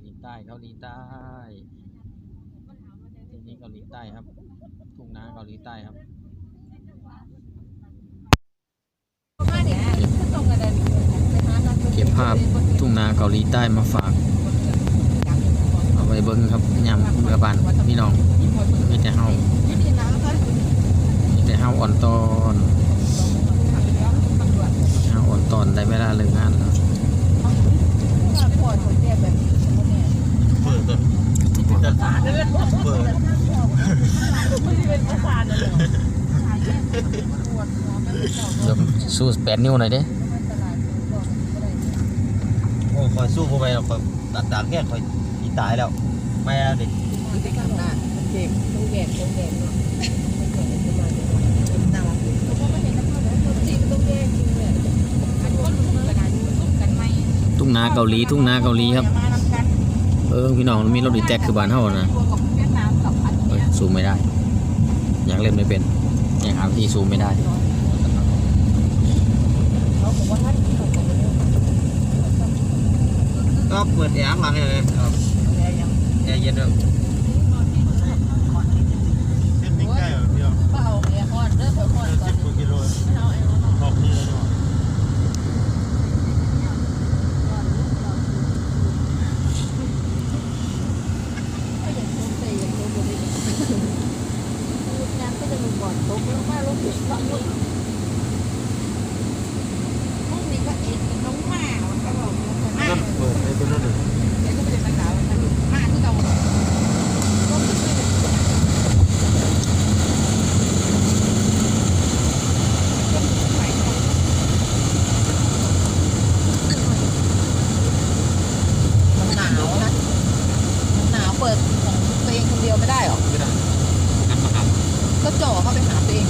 หลีใต้เกาหลีใต้ ที่นี่เกาหลีใต้ครับ ทุ่งนาเกาหลีใต้ครับเก็บภาพทุ่งนาเกาหลีใต้มาฝาก เอาไปเบิ้งครับยามเรือบันพี่น้องมีแต่เฮามีแต่เฮาอ่อนตอนเฮาอ่อนตอนได้เวลาเลิกงานแล้ว ต้นเปิดเปิดสู้แปดนิ้วหน่อยด้โอ้คอยสู้พวกไปคอยตัดตากแค่คอยอีตายแล้วไม่แล้วดิทุ่งนาเกาหลีทุ่งนาเกาหลีครับ เออพี่น้องมีรถดีแท็กคือบ้านเฮานะเฮ้ยซูมไม่ได้ อยากเล่นไม่เป็นอยากหาวิธีซูมไม่ได้ก็เปิดแอร์ข้างหลังให้เลยครับแอร์เย็นด้วย เส้นนี้ใกล้เหรอพี่อ๋อสิบกว่ากิโลออกนี่เลยดีกว่า นั่นเปิดไอ้ตัวนั้นเลยมันหนาวนะหนาวเปิดของตัวเองคนเดียวไม่ได้หรอ ไม่ได้ ก็จ่อเข้าไปหาตัวเอง